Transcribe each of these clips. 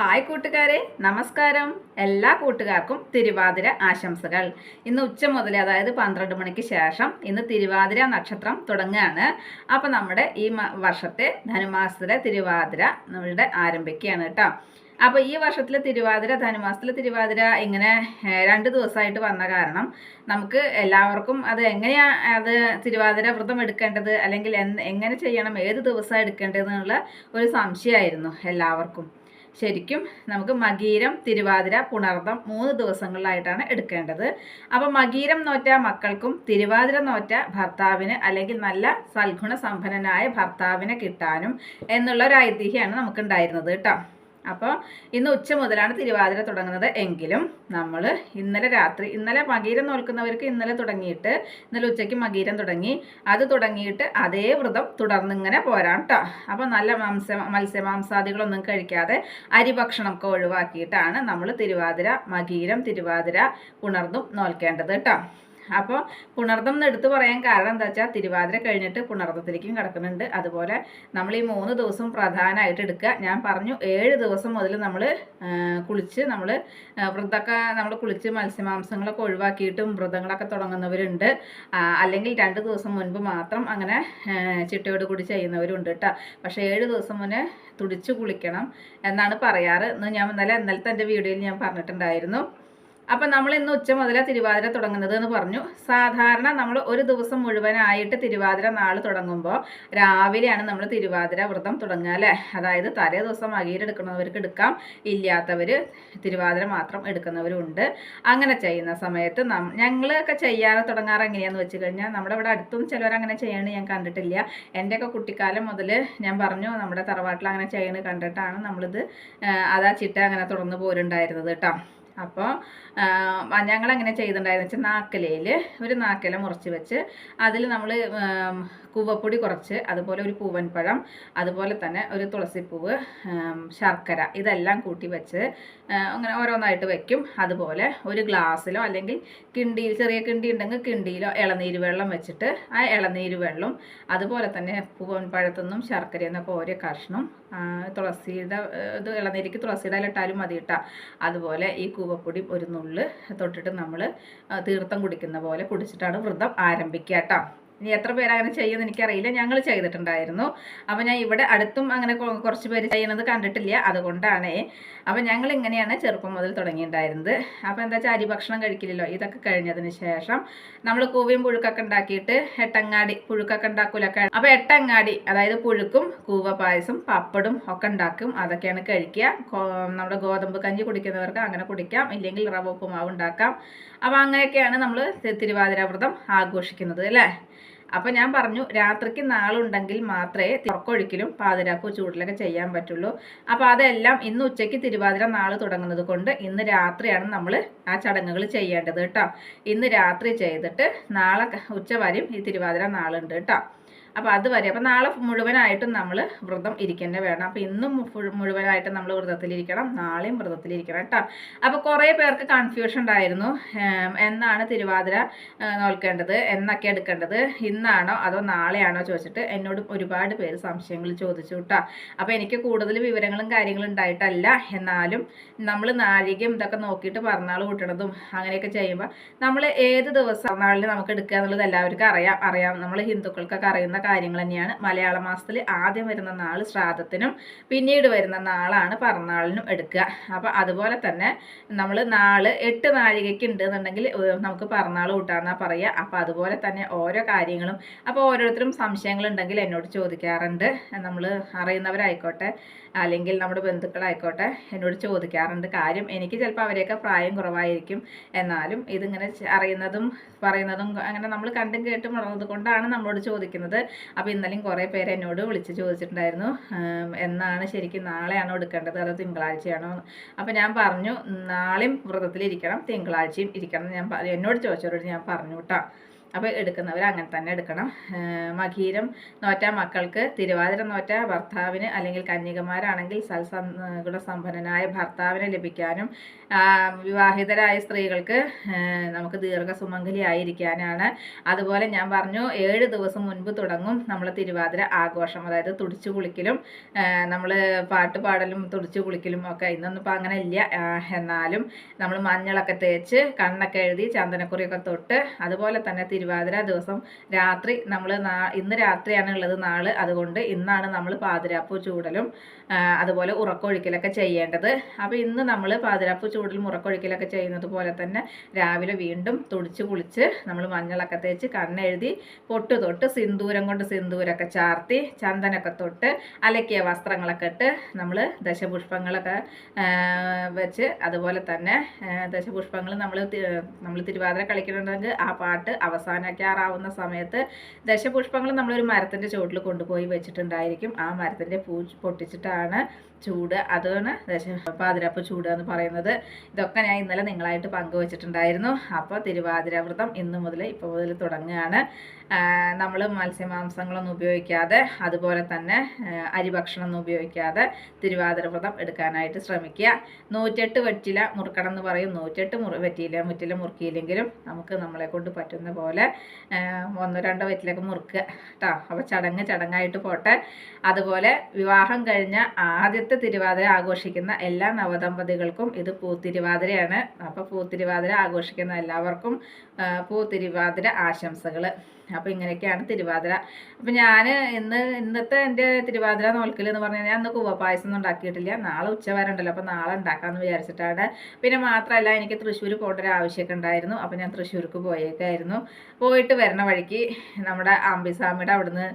Hi കൂട്ടുകാരെ നമസ്കാരം. എല്ലാ കൂട്ടുകാർക്കും തിരുവാതിര ആശംസകൾ. ഇന്ന് ഉച്ച മുതൽ അതായത് പന്ത്രണ്ട് മണിക്ക് ശേഷം ഇന്ന് തിരുവാതിര നക്ഷത്രം തുടങ്ങുകയാണ്. അപ്പം നമ്മുടെ ഈ വർഷത്തെ ധനുമാസത്തിലെ തിരുവാതിര നമ്മളുടെ ആരംഭിക്കുകയാണ് കേട്ടോ. അപ്പോൾ ഈ വർഷത്തിലെ തിരുവാതിര ധനുമാസത്തിലെ തിരുവാതിര ഇങ്ങനെ രണ്ട് ദിവസമായിട്ട് വന്ന കാരണം നമുക്ക് എല്ലാവർക്കും അത് എങ്ങനെയാ അത് തിരുവാതിര വ്രതം എടുക്കേണ്ടത് അല്ലെങ്കിൽ എങ്ങനെ ചെയ്യണം ഏത് ദിവസമാണ് എടുക്കേണ്ടതെന്നുള്ള ഒരു സംശയമായിരുന്നു എല്ലാവർക്കും. ശരിക്കും നമുക്ക് മകീരം തിരുവാതിര പുണർദം മൂന്ന് ദിവസങ്ങളിലായിട്ടാണ് എടുക്കേണ്ടത്. അപ്പോൾ മകീരം നോറ്റ മക്കൾക്കും തിരുവാതിര നോറ്റ ഭർത്താവിന് അല്ലെങ്കിൽ നല്ല സൽഗുണ സമ്പന്നനായ ഭർത്താവിനെ കിട്ടാനും എന്നുള്ള ഒരു ഐതിഹ്യമാണ് നമുക്ക് ഉണ്ടായിരുന്നത് കേട്ടോ. അപ്പോൾ ഇന്ന് ഉച്ച മുതലാണ് തിരുവാതിര തുടങ്ങുന്നത്. എങ്കിലും നമ്മൾ ഇന്നലെ രാത്രി ഇന്നലെ മകീരം നോൽക്കുന്നവർക്ക് ഇന്നലെ തുടങ്ങിയിട്ട് ഇന്നലെ ഉച്ചയ്ക്ക് മകീരം തുടങ്ങി അത് തുടങ്ങിയിട്ട് അതേ വ്രതം തുടർന്നിങ്ങനെ പോരാം കേട്ടോ അപ്പോൾ നല്ല മാംസ മത്സ്യമാംസാദികളൊന്നും കഴിക്കാതെ അരി ഭക്ഷണമൊക്കെ ഒഴിവാക്കിയിട്ടാണ് നമ്മൾ തിരുവാതിര മകീരം തിരുവാതിര ഉണർന്നും നോൽക്കേണ്ടത് കേട്ടോ അപ്പോൾ പുണർദം എന്ന് എടുത്തു പറയാൻ കാരണം എന്താ വെച്ചാൽ തിരുവാതിര കഴിഞ്ഞിട്ട് പുണർദത്തിലേക്കും കിടക്കുന്നുണ്ട്. അതുപോലെ നമ്മൾ ഈ മൂന്ന് ദിവസം പ്രധാനമായിട്ട് എടുക്കുക. ഞാൻ പറഞ്ഞു ഏഴ് ദിവസം മുതൽ നമ്മൾ കുളിച്ച് നമ്മൾ വ്രതമൊക്കെ നമ്മൾ കുളിച്ച് മത്സ്യമാംസങ്ങളൊക്കെ ഒഴിവാക്കിയിട്ടും വ്രതങ്ങളൊക്കെ തുടങ്ങുന്നവരുണ്ട്. അല്ലെങ്കിൽ രണ്ട് ദിവസം മുൻപ് മാത്രം അങ്ങനെ ചിട്ടയോട് കൂടി ചെയ്യുന്നവരുണ്ട് കേട്ടോ. പക്ഷേ ഏഴ് ദിവസം മുന്നേ തുടിച്ച് കുളിക്കണം എന്നാണ് പറയാറ്. ഞാൻ ഇന്നലെ ഇന്നലത്തെ എന്റെ വീഡിയോയിൽ ഞാൻ പറഞ്ഞിട്ടുണ്ടായിരുന്നു. അപ്പം നമ്മൾ ഇന്ന് ഉച്ച മുതൽ തിരുവാതിര തുടങ്ങുന്നത് എന്ന് പറഞ്ഞു. സാധാരണ നമ്മൾ ഒരു ദിവസം മുഴുവനായിട്ട് തിരുവാതിര നാൾ തുടങ്ങുമ്പോൾ രാവിലെയാണ് നമ്മൾ തിരുവാതിര വ്രതം തുടങ്ങുക അല്ലേ? അതായത് തലേ ദിവസം അകീരെടുക്കുന്നവർക്ക് എടുക്കാം ഇല്ലാത്തവർ തിരുവാതിര മാത്രം എടുക്കുന്നവരുണ്ട് അങ്ങനെ ചെയ്യുന്ന സമയത്ത് ഞങ്ങളൊക്കെ ചെയ്യാറ് തുടങ്ങാറ് എങ്ങനെയാന്ന് വെച്ച് കഴിഞ്ഞാൽ നമ്മുടെ ഇവിടെ അടുത്തും ചിലവർ അങ്ങനെ ചെയ്യണത് ഞാൻ കണ്ടിട്ടില്ല. എന്റെയൊക്കെ കുട്ടിക്കാലം മുതൽ ഞാൻ പറഞ്ഞു നമ്മുടെ തറവാട്ടിൽ അങ്ങനെ ചെയ്യണത് കണ്ടിട്ടാണ് നമ്മളിത് അതാ ചിട്ട അങ്ങനെ തുടർന്ന് പോരുണ്ടായിരുന്നത് കേട്ടോ. അപ്പോൾ ഞങ്ങൾ എങ്ങനെ ചെയ്തിട്ടുണ്ടായിരുന്നു. വെച്ചാൽ നാക്കലയിൽ ഒരു നാക്കില മുറിച്ച് വെച്ച് അതിൽ നമ്മൾ കൂവപ്പൊടി കുറച്ച് അതുപോലെ ഒരു പൂവൻപഴം അതുപോലെ തന്നെ ഒരു തുളസിപ്പൂവ് ശർക്കര ഇതെല്ലാം കൂട്ടി വെച്ച് അങ്ങനെ ഓരോന്നായിട്ട് വെക്കും. അതുപോലെ ഒരു ഗ്ലാസ്സിലോ അല്ലെങ്കിൽ കിണ്ടിയിൽ ചെറിയ കിണ്ടി ഉണ്ടെങ്കിൽ കിണ്ടിയിലോ ഇളനീര് വെള്ളം വെച്ചിട്ട് ആ ഇളനീര് വെള്ളം അതുപോലെ തന്നെ പൂവൻപഴത്തുനിന്നും ശർക്കരയിൽ നിന്നൊക്കെ ഓരോ കഷ്ണം തുളസിയുടെ ഇത് ഇളനീരിക്ക് തുളസിയുടെ ഇലട്ടാലും മതി കേട്ടോ അതുപോലെ ഈ കൂവപ്പൊടി ഒരു നുള്ള് തൊട്ടിട്ട് നമ്മൾ തീർത്ഥം കുടിക്കുന്ന പോലെ കുടിച്ചിട്ടാണ് വ്രതം ആരംഭിക്കുക കേട്ടോ ഇനി എത്ര പേര് അങ്ങനെ ചെയ്യുമെന്ന് എനിക്കറിയില്ല. ഞങ്ങൾ ചെയ്തിട്ടുണ്ടായിരുന്നു. അപ്പോൾ ഞാൻ ഇവിടെ അടുത്തും അങ്ങനെ കുറച്ച് പേര് ചെയ്യുന്നത് കണ്ടിട്ടില്ല. അതുകൊണ്ടാണേ. അപ്പോൾ ഞങ്ങൾ ഇങ്ങനെയാണ് ചെറുപ്പം മുതൽ തുടങ്ങിയിട്ടുണ്ടായിരുന്നത്. അപ്പോൾ എന്താ വെച്ചാൽ അരി ഭക്ഷണം കഴിക്കില്ലല്ലോ. ഇതൊക്കെ കഴിഞ്ഞതിന് ശേഷം നമ്മൾ കൂവയും പുഴുക്കൊക്കെ ഉണ്ടാക്കിയിട്ട് എട്ടങ്ങാടി പുഴുക്കൊക്കെ ഉണ്ടാക്കൂലൊക്കെ അപ്പോൾ എട്ടങ്ങാടി അതായത് പുഴുക്കും കൂവ പായസം പപ്പടും ഒക്കെ ഉണ്ടാക്കും. അതൊക്കെയാണ് കഴിക്കുക. നമ്മുടെ ഗോതമ്പ് കഞ്ഞി കുടിക്കുന്നവർക്ക് അങ്ങനെ കുടിക്കാം. ഇല്ലെങ്കിൽ റവ ഉപ്പുമാവ് ഉണ്ടാക്കാം. അപ്പോൾ അങ്ങനെയൊക്കെയാണ് നമ്മൾ തിരുവാതിര വ്രതം ആഘോഷിക്കുന്നത് അല്ലേ? അപ്പോൾ ഞാൻ പറഞ്ഞു രാത്രിക്ക് നാളുണ്ടെങ്കിൽ മാത്രമേ തുറക്കൊഴിക്കലും പാതിരാക്കോ ചൂടിലൊക്കെ ചെയ്യാൻ പറ്റുള്ളൂ. അപ്പോൾ അതെല്ലാം ഇന്ന് ഉച്ചയ്ക്ക് തിരുവാതിര നാൾ തുടങ്ങുന്നത് കൊണ്ട് ഇന്ന് രാത്രിയാണ് നമ്മൾ ആ ചടങ്ങുകൾ ചെയ്യേണ്ടത് കേട്ടോ. ഇന്ന് രാത്രി ചെയ്തിട്ട് നാളെ ഉച്ച വരെയും ഈ തിരുവാതിര നാളുണ്ട് കേട്ടോ. അപ്പോൾ അതുവരെ അപ്പോൾ നാളെ മുഴുവനായിട്ടും നമ്മൾ വ്രതം ഇരിക്കേണ്ട വേണം. അപ്പോൾ ഇന്നും മുഴുവനായിട്ടും നമ്മൾ വ്രതത്തിലിരിക്കണം നാളെയും വ്രതത്തിലിരിക്കണം കേട്ടോ അപ്പോൾ കുറേ പേർക്ക് കൺഫ്യൂഷൻ ഉണ്ടായിരുന്നു. എന്നാണ് തിരുവാതിര നോൽക്കേണ്ടത്? എന്നൊക്കെ എടുക്കേണ്ടത്? ഇന്നാണോ അതോ നാളെയാണോ ചോദിച്ചിട്ട് എന്നോട് ഒരുപാട് പേര് സംശയങ്ങൾ ചോദിച്ചു കേട്ടോ അപ്പോൾ എനിക്ക് കൂടുതൽ വിവരങ്ങളും കാര്യങ്ങളും ഉണ്ടായിട്ടല്ല. എന്നാലും നമ്മൾ നാഴികയും ഇതൊക്കെ നോക്കിയിട്ട് പറഞ്ഞാൾ കൂട്ടണതും അങ്ങനെയൊക്കെ ചെയ്യുമ്പോൾ നമ്മൾ ഏത് ദിവസം നാളിൽ നമുക്ക് എടുക്കുക എന്നുള്ളത് എല്ലാവർക്കും അറിയാം. അറിയാം. നമ്മൾ ഹിന്ദുക്കൾക്കൊക്കെ അറിയുന്ന കാര്യങ്ങൾ തന്നെയാണ്. മലയാള മാസത്തിൽ ആദ്യം വരുന്ന നാൾ ശ്രാദ്ധത്തിനും പിന്നീട് വരുന്ന നാളാണ് പറന്നാളിനും എടുക്കുക. അപ്പോൾ അതുപോലെ തന്നെ നമ്മൾ നാൾ എട്ട് നാഴികയ്ക്ക് ഉണ്ട് എന്നുണ്ടെങ്കിൽ നമുക്ക് പറന്നാൾ കൂട്ടാന്നാ പറയുക. അപ്പോൾ അതുപോലെ തന്നെ ഓരോ കാര്യങ്ങളും അപ്പോൾ ഓരോരുത്തരും സംശയങ്ങളുണ്ടെങ്കിൽ എന്നോട് ചോദിക്കാറുണ്ട്. നമ്മൾ അറിയുന്നവരായിക്കോട്ടെ അല്ലെങ്കിൽ നമ്മുടെ ബന്ധുക്കളായിക്കോട്ടെ എന്നോട് ചോദിക്കാറുണ്ട് കാര്യം. എനിക്ക് ചിലപ്പോൾ അവരെയൊക്കെ പ്രായം കുറവായിരിക്കും. എന്നാലും ഇതിങ്ങനെ അറിയുന്നതും പറയുന്നതും അങ്ങനെ നമ്മൾ കണ്ടും കേട്ടും വളർന്നത് കൊണ്ടാണ് നമ്മളോട് ചോദിക്കുന്നത്. അപ്പോൾ ഇന്നലെയും കുറേ പേര് എന്നോട് വിളിച്ച് ചോദിച്ചിട്ടുണ്ടായിരുന്നു എന്നാണ് ശരിക്കും നാളെയാണോ എടുക്കേണ്ടത് അതോ തിങ്കളാഴ്ചയാണോ. അപ്പോൾ ഞാൻ പറഞ്ഞു നാളെയും വ്രതത്തിലിരിക്കണം തിങ്കളാഴ്ചയും ഇരിക്കണം ഞാൻ എന്നോട് ചോദിച്ചവരോട് ഞാൻ പറഞ്ഞു കേട്ടോ അപ്പോൾ എടുക്കുന്നവർ അങ്ങനെ തന്നെ എടുക്കണം. മകീരം നോറ്റ മക്കൾക്ക് തിരുവാതിര നോറ്റ ഭർത്താവിന് അല്ലെങ്കിൽ കന്യകമാരാണെങ്കിൽ സൽസഗുണസമ്പന്നനായ ഭർത്താവിനെ ലഭിക്കാനും വിവാഹിതരായ സ്ത്രീകൾക്ക് നമുക്ക് ദീർഘസുമംഗലി ആയിരിക്കാനാണ്. അതുപോലെ ഞാൻ പറഞ്ഞു ഏഴ് ദിവസം മുൻപ് തുടങ്ങും നമ്മൾ തിരുവാതിര ആഘോഷം അതായത് തുടിച്ചു കുളിക്കലും നമ്മൾ പാട്ട് പാടലും തുടിച്ചു കുളിക്കലും ഒക്കെ ഇന്നൊന്നും അങ്ങനെ ഇല്ല. എന്നാലും നമ്മൾ മഞ്ഞളൊക്കെ തേച്ച് കണ്ണൊക്കെ എഴുതി ചന്ദനക്കുറിയൊക്കെ തൊട്ട് അതുപോലെ തന്നെ തിരുവാതിര ദിവസം രാത്രി നമ്മൾ ഇന്ന് രാത്രിയാണ് ഉള്ളത് നാൾ. അതുകൊണ്ട് ഇന്നാണ് നമ്മൾ പാതിരാപ്പൂ ചൂടലും അതുപോലെ ഉറക്കൊഴിക്കലൊക്കെ ചെയ്യേണ്ടത്. അപ്പോൾ ഇന്ന് നമ്മൾ പാതിരാപ്പൂ ചൂടലും ഉറക്കൊഴിക്കലൊക്കെ ചെയ്യുന്നത് പോലെ തന്നെ രാവിലെ വീണ്ടും തുടിച്ച് കുളിച്ച് നമ്മൾ മഞ്ഞളൊക്കെ തേച്ച് കണ്ണെഴുതി പൊട്ട് തൊട്ട് സിന്ദൂരം കൊണ്ട് സിന്ദൂരൊക്കെ ചാർത്തി ചന്ദനൊക്കെ തൊട്ട് അലക്കിയ വസ്ത്രങ്ങളൊക്കെ ഇട്ട് നമ്മൾ ദശപുഷ്പങ്ങളൊക്കെ വെച്ച് അതുപോലെ തന്നെ ദശപുഷ്പങ്ങൾ നമ്മൾ നമ്മൾ തിരുവാതിര കളിക്കുന്നുണ്ടെങ്കിൽ ആ പാട്ട് അവസാനിക്കാറാവുന്ന സമയത്ത് ദശപുഷ്പങ്ങൾ നമ്മളൊരു മരത്തിന്റെ ചുവട്ടിൽ കൊണ്ടുപോയി വെച്ചിട്ടുണ്ടായിരിക്കും. ആ മരത്തിന്റെ പൂ പൊട്ടിച്ചിട്ടാണ് ചൂട്. അതാണ് പാതിരാപ്പ് ചൂട് എന്ന് പറയുന്നത്. ഇതൊക്കെ ഞാൻ ഇന്നലെ നിങ്ങളായിട്ട് പങ്കുവച്ചിട്ടുണ്ടായിരുന്നു. അപ്പോൾ തിരുവാതിര വ്രതം ഇന്ന് മുതൽ ഇപ്പോൾ മുതൽ തുടങ്ങുകയാണ്. നമ്മൾ മത്സ്യമാംസങ്ങളൊന്നും ഉപയോഗിക്കാതെ അതുപോലെ തന്നെ അരി അരിഭക്ഷണമൊന്നും ഉപയോഗിക്കാതെ തിരുവാതിര വ്രതം എടുക്കാനായിട്ട് ശ്രമിക്കുക. നൂറ്റെട്ട് വെറ്റില മുറുക്കണം എന്ന് പറയും. നൂറ്റെട്ട് മുറി വെറ്റിയില്ല മുറ്റില മുറുക്കിയില്ലെങ്കിലും നമുക്ക് നമ്മളെ കൊണ്ട് പറ്റുന്ന പോലെ ഒന്നോ രണ്ടോ വെറ്റിലൊക്കെ മുറുക്കുക കേട്ടോ അപ്പോൾ ചടങ്ങ് ചടങ്ങായിട്ട് പോട്ടെ. അതുപോലെ വിവാഹം കഴിഞ്ഞ ആദ്യത്തെ തിരുവാതിര ആഘോഷിക്കുന്ന എല്ലാ നവദമ്പതികൾക്കും ഇത് പൂത്തിരുവാതിരയാണ്. അപ്പോൾ പൂത്തിരുവാതിര ആഘോഷിക്കുന്ന എല്ലാവർക്കും പൂത്തിരുവാതിര ആശംസകൾ അപ്പോൾ ഇങ്ങനെയൊക്കെയാണ് തിരുവാതിര. അപ്പോൾ ഞാൻ ഇന്ന് ഇന്നത്തെ എന്റെ തിരുവാതിര നോൽക്കൽ എന്ന് പറഞ്ഞാൽ ഞാൻ അന്ന് കൂവപ്പായസം പായസം ഒന്നും ഉണ്ടാക്കിയിട്ടില്ല. നാളെ ഉച്ച ഉണ്ടല്ലോ അപ്പോൾ നാളെ ഉണ്ടാക്കാമെന്ന് വിചാരിച്ചിട്ടാണ്. പിന്നെ മാത്രമല്ല എനിക്ക് തൃശ്ശൂർ പോകേണ്ട ഒരു ആവശ്യമൊക്കെ ഉണ്ടായിരുന്നു. അപ്പോൾ ഞാൻ തൃശ്ശൂർക്ക് പോയേക്കായിരുന്നു. പോയിട്ട് വരണ വഴിക്ക് നമ്മുടെ അമ്പിസ്വാമിയുടെ അവിടുന്ന്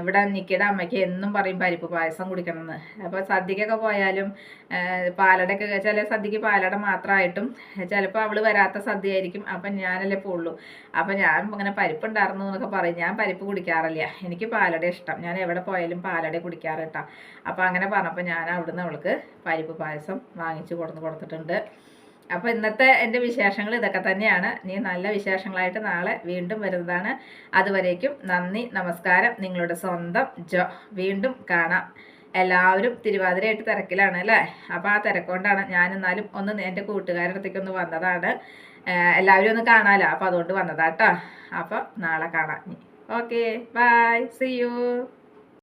ഇവിടെ നിക്കയുടെ അമ്മയ്ക്ക് എന്നും പറയും പരിപ്പ് പായസം കുടിക്കണമെന്ന്. അപ്പോൾ സദ്യക്കൊക്കെ പോയാലും പാലടൊക്കെ ചില സദ്യക്ക് പാലട മാത്രമായിട്ടും ചിലപ്പോൾ അവൾ വരാത്ത സദ്യയായിരിക്കും. അപ്പം ഞാനല്ലേ പോളൂ അപ്പം ഞാൻ ഇങ്ങനെ പരിപ്പ് ഉണ്ടായിരുന്നു എന്നൊക്കെ പറയും. ഞാൻ പരിപ്പ് കുടിക്കാറില്ല. എനിക്ക് പാലട ഇഷ്ടം. ഞാൻ എവിടെ പോയാലും പാലട കുടിക്കാറ് കേട്ടോ അപ്പോൾ അങ്ങനെ പറഞ്ഞപ്പോൾ ഞാൻ അവിടുന്ന് അവൾക്ക് പരിപ്പ് പായസം വാങ്ങിച്ചു കൊടുന്ന് കൊടുത്തിട്ടുണ്ട്. അപ്പോൾ ഇന്നത്തെ എന്റെ വിശേഷങ്ങൾ ഇതൊക്കെ തന്നെയാണ്. നീ നല്ല വിശേഷങ്ങളായിട്ട് നാളെ വീണ്ടും വരുന്നതാണ്. അതുവരേക്കും നന്ദി നമസ്കാരം. നിങ്ങളുടെ സ്വന്തം ജോ. വീണ്ടും കാണാം. എല്ലാവരും തിരുവാതിരയായിട്ട് തിരക്കിലാണ് അല്ലേ? അപ്പോൾ ആ തിരക്കൊണ്ടാണ് ഞാൻ എന്നാലും ഒന്ന് എന്റെ കൂട്ടുകാരുടെ അടുത്തേക്ക് ഒന്ന് വന്നതാണ്. എല്ലാവരും ഒന്ന് കാണാമല്ലോ അപ്പോൾ അതുകൊണ്ട് വന്നതാട്ടോ അപ്പോൾ നാളെ കാണാം. ഓക്കെ. ബൈ. C U